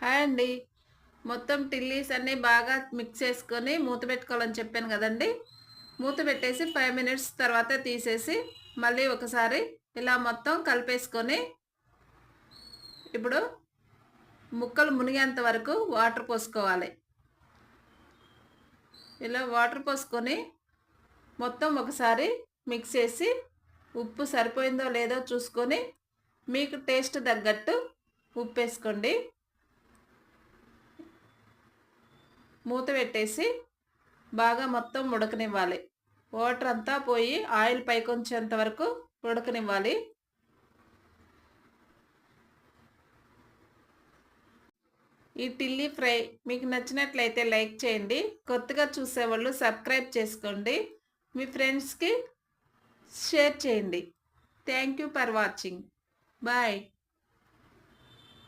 Hi అండి. మొత్తం టిల్లీస్ అన్నీ బాగా మిక్స్ చేసుకొని మూత పెట్టుకోవాలని చెప్పాను కదండి. మూత పెట్టేసి ఫైవ్ మినిట్స్ తర్వాత తీసేసి మళ్ళీ ఒకసారి ఇలా మొత్తం కలిపేసుకొని ఇప్పుడు ముక్కలు మునిగేంత వరకు వాటర్ పోసుకోవాలి. ఇలా వాటర్ పోసుకొని మొత్తం ఒకసారి మిక్స్ చేసి ఉప్పు సరిపోయిందో లేదో చూసుకొని మీకు టేస్ట్ తగ్గట్టు ఉప్పు వేసుకోండి మూత పెట్టేసి బాగా మొత్తం ఉడకనివ్వాలి. వాటర్ అంతా పోయి ఆయిల్ పైకి వచ్చేంత వరకు ఉడకనివ్వాలి. ఈ టిల్లీ ఫ్రై మీకు నచ్చినట్లయితే లైక్ చేయండి. కొత్తగా చూసేవాళ్ళు సబ్స్క్రైబ్ చేసుకోండి. మీ ఫ్రెండ్స్కి షేర్ చేయండి. Thank you for watching. Bye.